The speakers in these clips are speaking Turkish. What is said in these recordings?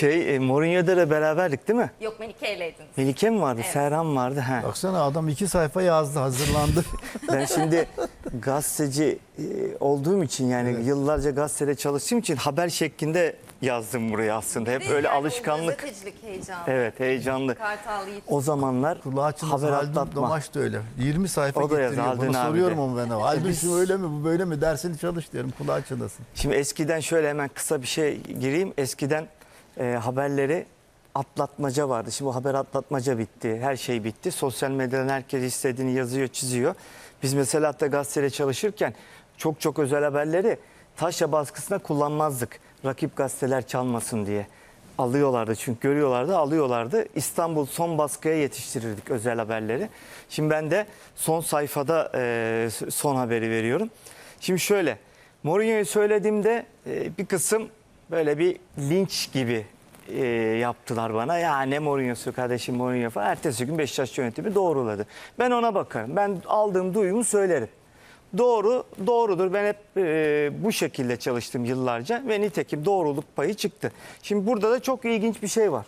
Şey, e, Mourinho'da da beraberdik değil mi? Yok Melike'yleydiniz. Melike mi vardı? Evet. Serhan vardı. He. Baksana adam iki sayfa yazdı hazırlandı. Ben şimdi gazeteci e, olduğum için yani yıllarca gazetede çalıştığım için haber şeklinde yazdım buraya aslında. Hep Değil öyle yani alışkanlık. gazetecilik heyecanı. Evet heyecanlı. Kartal Yiğit. O zamanlar Kulağı haber Haldun atlatma. Domaç da öyle. 20 sayfa O da getiriyor. Bana soruyorum onu ben. de. Haldun şu öyle mi bu böyle mi dersini çalış diyorum kulağı çınlasın. Şimdi eskiden şöyle hemen kısa bir şey gireyim. Eskiden e, haberleri atlatmaca vardı. Şimdi bu haber atlatmaca bitti. Her şey bitti. Sosyal medyadan herkes istediğini yazıyor, çiziyor. Biz mesela hatta gazetede çalışırken çok çok özel haberleri taşla baskısına kullanmazdık. Rakip gazeteler çalmasın diye. Alıyorlardı çünkü görüyorlardı, alıyorlardı. İstanbul son baskıya yetiştirirdik özel haberleri. Şimdi ben de son sayfada e, son haberi veriyorum. Şimdi şöyle, Mourinho'yu söylediğimde e, bir kısım böyle bir linç gibi e, yaptılar bana. Ya ne Mourinho'su kardeşim Mourinho falan. Ertesi gün Beşiktaş yönetimi doğruladı. Ben ona bakarım. Ben aldığım duyumu söylerim. Doğru, doğrudur. Ben hep e, bu şekilde çalıştım yıllarca ve nitekim doğruluk payı çıktı. Şimdi burada da çok ilginç bir şey var.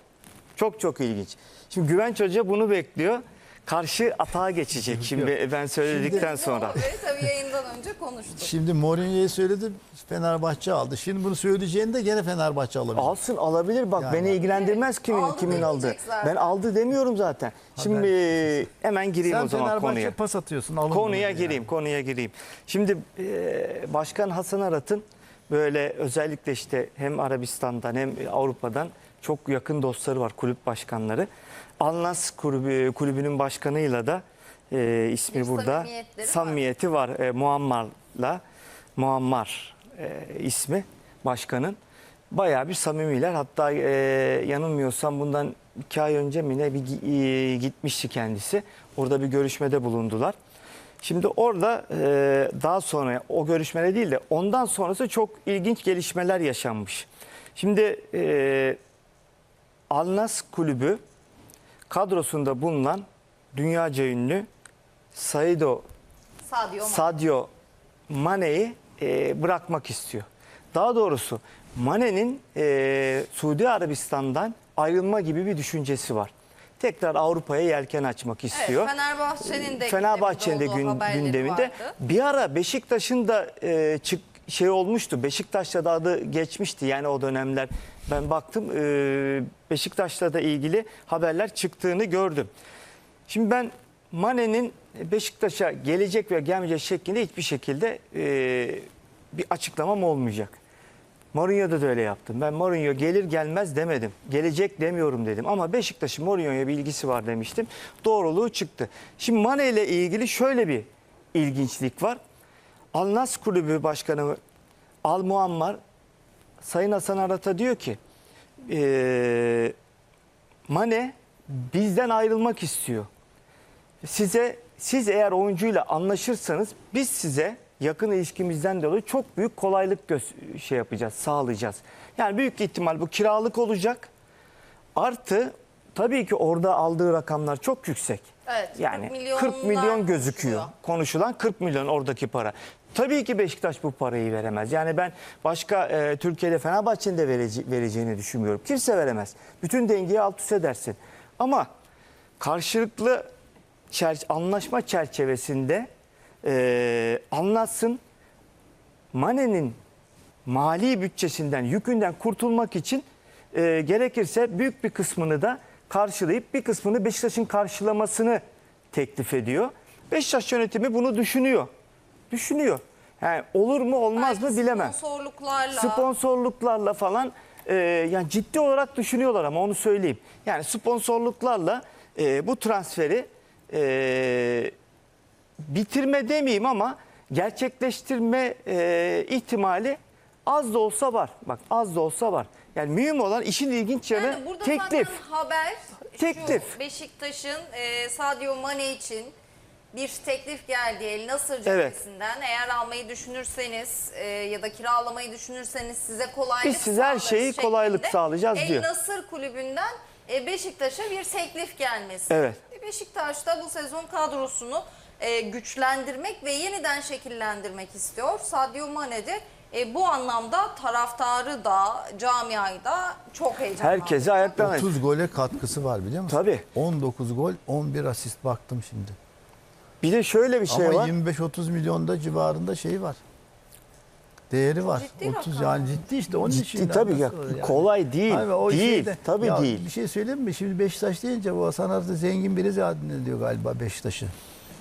Çok çok ilginç. Şimdi Güvenç Hoca bunu bekliyor. Karşı atağa geçecek şimdi ben söyledikten sonra. Ve tabii yayından önce konuştuk. Şimdi Mourinho'yu söyledi Fenerbahçe aldı. Şimdi bunu söyleyeceğinde gene Fenerbahçe alabilir. Alsın alabilir bak Yani. beni ilgilendirmez kimin Aldı kimin aldı. demeyecek zaten. Ben aldı demiyorum zaten. Şimdi e, hemen gireyim Sen o zaman Fenerbahçe konuya. pas atıyorsun. Alın Konuya bunu gireyim, konuya gireyim. Şimdi e, Başkan Hasan Arat'ın böyle özellikle işte hem Arabistan'dan hem Avrupa'dan çok yakın dostları var kulüp başkanları. Alnas kulübü, kulübünün başkanıyla da e, ismi Bir burada samimiyetleri var. samimiyeti var. E, Muammar'la Muammar e, ismi başkanın. Bayağı bir samimiler. Hatta e, yanılmıyorsam bundan iki ay önce mi ne bir e, gitmişti kendisi. Orada bir görüşmede bulundular. Şimdi orada e, daha sonra o görüşmede değil de ondan sonrası çok ilginç gelişmeler yaşanmış. Şimdi e, Alnas Kulübü kadrosunda bulunan dünyaca ünlü Saido Sadio Mane. Sadio Mane'yi e, bırakmak istiyor. Daha doğrusu Mane'nin e, Suudi Arabistan'dan ayrılma gibi bir düşüncesi var. Tekrar Avrupa'ya yelken açmak istiyor. Evet, Fenerbahçe'nin de Fenerbahçe'nin de gündeminde gün- gündeminde. vardı. Bir ara Beşiktaş'ın da e, çık şey olmuştu. Beşiktaş'ta da adı geçmişti yani o dönemler. Ben baktım e, Beşiktaş'la da ilgili haberler çıktığını gördüm. Şimdi ben Mane'nin Beşiktaş'a gelecek ve gelmeyecek şeklinde hiçbir şekilde e, bir açıklamam olmayacak. Mourinho'da da öyle yaptım. Ben Mourinho gelir gelmez demedim. Gelecek demiyorum dedim. Ama Beşiktaş'ın Mourinho'ya bir ilgisi var demiştim. Doğruluğu çıktı. Şimdi Mane ile ilgili şöyle bir ilginçlik var. Al Nas Kulübü Başkanı Al Muammar Sayın Hasan Arat'a diyor ki eee Mane bizden ayrılmak istiyor. Size siz eğer oyuncuyla anlaşırsanız biz size yakın ilişkimizden dolayı çok büyük kolaylık şey yapacağız, sağlayacağız. Yani büyük ihtimal bu kiralık olacak. Artı tabii ki orada aldığı rakamlar çok yüksek. Evet, Yani 40 40 milyonlar milyon gözüküyor. konuşuluyor. Konuşulan 40 milyon oradaki para. Tabii ki Beşiktaş bu parayı veremez. Yani ben başka e, Türkiye'de Fenerbahçe'nin de verece- vereceğini düşünmüyorum. Kimse veremez. Bütün dengeyi alt üst edersin. Ama karşılıklı çer- anlaşma çerçevesinde e, anlatsın. Mane'nin mali bütçesinden, yükünden kurtulmak için e, gerekirse büyük bir kısmını da karşılayıp bir kısmını Beşiktaş'ın karşılamasını teklif ediyor. Beşiktaş yönetimi bunu düşünüyor. Düşünüyor. Yani olur mu olmaz Belki mı bilemem. Sponsorluklarla. Sponsorluklarla falan e, yani ciddi olarak düşünüyorlar ama onu söyleyeyim. Yani sponsorluklarla e, bu transferi e, bitirme demeyeyim ama gerçekleştirme e, ihtimali az da olsa var. Bak az da olsa var. Yani mühim olan işin ilginç yanı Yani burada teklif. zaten haber Teklif. şu, Beşiktaş'ın e, Sadio Mane için bir teklif geldi El Nasır Evet. cephesinden. Eğer almayı düşünürseniz e, ya da kiralamayı düşünürseniz size kolaylık Biz size her sağlarız şeyi kolaylık şeklinde sağlayacağız El diyor. Nasır kulübünden e, Beşiktaş'a bir teklif gelmesi. Evet. E, Beşiktaş da bu sezon kadrosunu e, güçlendirmek ve yeniden şekillendirmek istiyor. Sadio Mane de E, bu anlamda taraftarı da camiayı da çok heyecanlandırdı. Herkesi ayaktan 30 gole katkısı var biliyor musun? Tabii. 19 gol, 11 asist baktım şimdi. Bir de şöyle bir şey Ama var. 25-30 milyonda civarında şey var. Değeri var. Ciddi 30 rakam. yani ciddi işte onun için. Ciddi tabii ya. yani? Kolay değil. Abi o değil. şeyde- tabii Ya değil. Bir şey söyleyeyim mi? Şimdi Beşiktaş deyince bu Hasan Arslan zengin biri zannediyor galiba Beşiktaş'ı.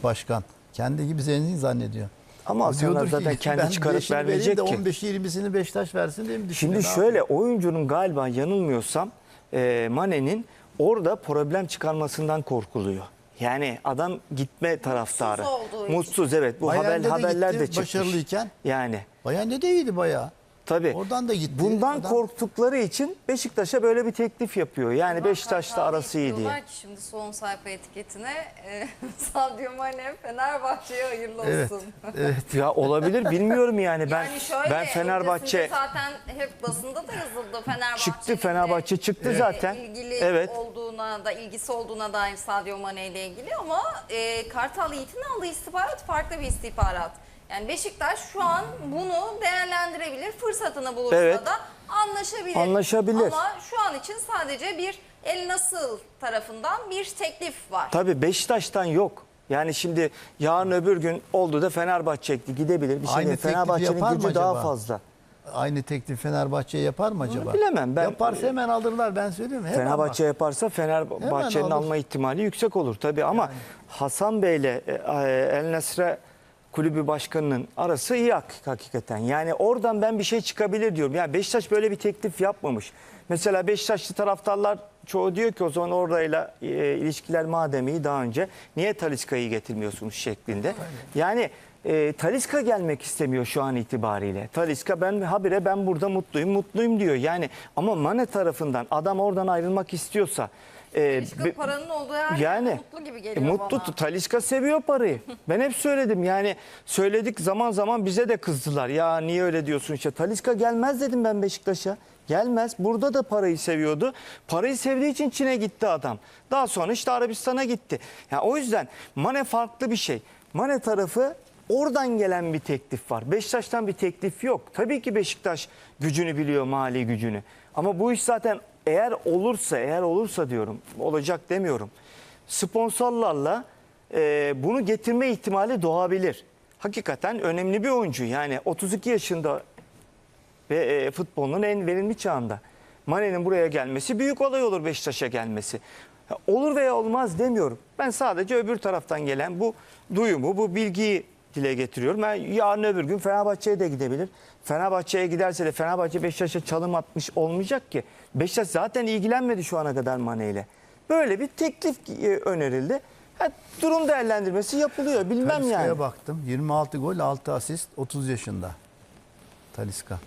Başkan. Kendi gibi zengin zannediyor. Ama diyordur Arslan zaten ki, kendi ben çıkarıp beşini vermeyecek de ki. 15-20'sini Beşiktaş versin diye mi düşünüyor? Şimdi Ne şöyle oyuncunun galiba yanılmıyorsam e, Mane'nin orada problem çıkarmasından korkuluyor. Yani adam gitme taraftarı. olduğu için. Mutsuz evet. Bu haber, Bayern'de de haberler gitti, de çıkmış. başarılıyken. Yani Bayağı ne de iyiydi bayağı. Tabii. Oradan da gitti. Bundan Adam- korktukları için Beşiktaş'a böyle bir teklif yapıyor. Yani Ama Beşiktaş'la arası iyi diye. ki şimdi son sayfa etiketine e, Sadio Mane Fenerbahçe'ye hayırlı Evet. olsun. Evet. Ya olabilir bilmiyorum yani. Ben yani şöyle, ben Fenerbahçe zaten hep basında da yazıldı Fenerbahçe. Çıktı, Fenerbahçe çıktı zaten. ilgili Evet. olduğuna da ilgisi olduğuna dair Sadio Mane ile ilgili ama e, Kartal Yiğit'in aldığı istihbarat farklı bir istihbarat. Yani Beşiktaş şu an bunu değerlendirebilir. Fırsatını bulursa Evet. da anlaşabilir. Anlaşabilir. Ama şu an için sadece bir El Nasıl tarafından bir teklif var. Tabii Beşiktaş'tan yok. Yani şimdi yarın öbür gün oldu da Fenerbahçe gidebilir. Bir şey Aynı değil. teklifi Fenerbahçe'nin yapar mı gücü daha acaba? fazla. Aynı teklif Fenerbahçe'ye yapar mı acaba? bilemem. Ben- Yaparsa hemen alırlar ben söyleyeyim. Hemen Fenerbahçe yaparsa Fenerbahçe'nin Hemen alır. alma ihtimali yüksek olur tabii ama Hasan Bey'le e, El Nesre kulübü başkanının arası iyi hak- hakikaten. Yani oradan ben bir şey çıkabilir diyorum. Yani Beşiktaş böyle bir teklif yapmamış. Mesela Beşiktaşlı taraftarlar çoğu diyor ki o zaman orayla e, ilişkiler madem iyi daha önce niye Taliska'yı getirmiyorsunuz şeklinde. Yani e, Taliska gelmek istemiyor şu an itibariyle. Taliska ben habire ben burada mutluyum mutluyum diyor. Yani ama Mane tarafından adam oradan ayrılmak istiyorsa e, Talisca be- paranın olduğu her yani yerde mutlu gibi geliyor e, mutlu bana. Taliska seviyor parayı. ben hep söyledim yani söyledik zaman zaman bize de kızdılar. Ya niye öyle diyorsun işte Taliska gelmez dedim ben Beşiktaş'a. Gelmez. Burada da parayı seviyordu. Parayı sevdiği için Çin'e gitti adam. Daha sonra işte Arabistan'a gitti. Ya o yüzden Mane farklı bir şey. Mane tarafı oradan gelen bir teklif var. Beşiktaş'tan bir teklif yok. Tabii ki Beşiktaş gücünü biliyor, mali gücünü. Ama bu iş zaten eğer olursa, eğer olursa diyorum, olacak demiyorum. Sponsorlarla e, bunu getirme ihtimali doğabilir. Hakikaten önemli bir oyuncu. Yani 32 yaşında ve e, futbolun en verimli çağında. Mane'nin buraya gelmesi büyük olay olur Beşiktaş'a gelmesi. Olur veya olmaz demiyorum. Ben sadece öbür taraftan gelen bu duyumu, bu bilgiyi dile getiriyorum. Ben yarın öbür gün Fenerbahçe'ye de gidebilir. Fenerbahçe'ye giderse de Fenerbahçe Beşiktaş'a çalım atmış olmayacak ki. Beşiktaş zaten ilgilenmedi şu ana kadar Mane ile. Böyle bir teklif e, önerildi. Ha, durum değerlendirmesi yapılıyor. Bilmem Taliska'ya yani. baktım. 26 gol, 6 asist, 30 yaşında. Taliska.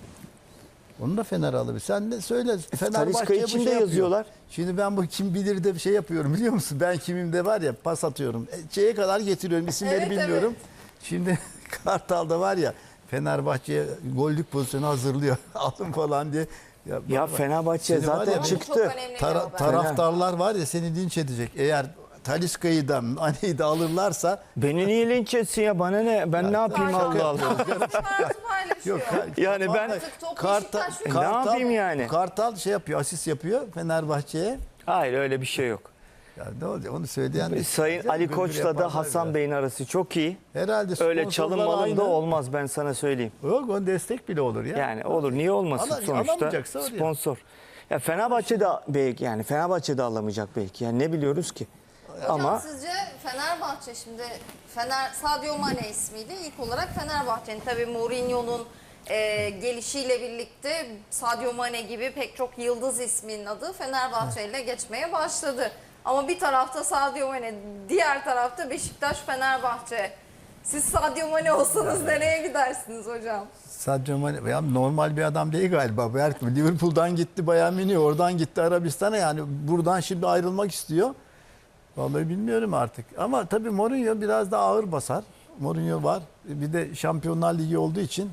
Onu da Fener alabilir. Sen de söyle. Fenerbahçe'ye Talisca bu için de şey yapıyor. yazıyorlar. Şimdi ben bu kim bilir de bir şey yapıyorum biliyor musun? Ben kimim de var ya pas atıyorum. E, Şeye kadar getiriyorum. isimleri Evet, bilmiyorum. Şimdi Kartal'da var ya Fenerbahçe'ye gollük pozisyonu hazırlıyor. Alın falan diye. Ya bak- Fenerbahçe zaten ya, çıktı. Tara- taraftarlar var ya seni linç edecek. Eğer Taliska'yı da Mane'yi de alırlarsa Beni niye linç etsin ya bana ne? Ben ne yapayım Kartal- Allah Allah. Kartal Yok. Yani ben Kartal, Beşiktaş yok. Ne yapayım yani? Kartal şey yapıyor, asist yapıyor Fenerbahçe'ye. hayır öyle bir şey yok. Ya ne olacak onu söyleyen de- Sayın Ali Koç'la da Hasan ya. Bey'in arası çok iyi. Herhalde Öyle sponsorlar çalım malım aynı. da olmaz ben sana söyleyeyim. Yok onun destek bile olur ya. Yani olur niye olmasın Ala- sonuçta sponsor. Ya Fenerbahçe de belki yani Fenerbahçe de alamayacak belki. Yani ne biliyoruz ki? Ama Hocam sizce Fenerbahçe şimdi Fener Sadio Mane ismiyle ilk olarak Fenerbahçe'nin tabii Mourinho'nun e, gelişiyle birlikte Sadio Mane gibi pek çok yıldız isminin adı Fenerbahçe ile geçmeye başladı. Ama bir tarafta Sadio Mane, diğer tarafta Beşiktaş Fenerbahçe. Siz Sadio Mane olsanız nereye gidersiniz hocam? Sadio Mane ya normal bir adam değil galiba. Belki Liverpool'dan gitti Bayern Münih, oradan gitti Arabistan'a yani buradan şimdi ayrılmak istiyor. Vallahi bilmiyorum artık. Ama tabii Mourinho biraz da ağır basar. Mourinho var. Bir de Şampiyonlar Ligi olduğu için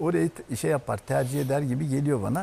orayı şey yapar, tercih eder gibi geliyor bana.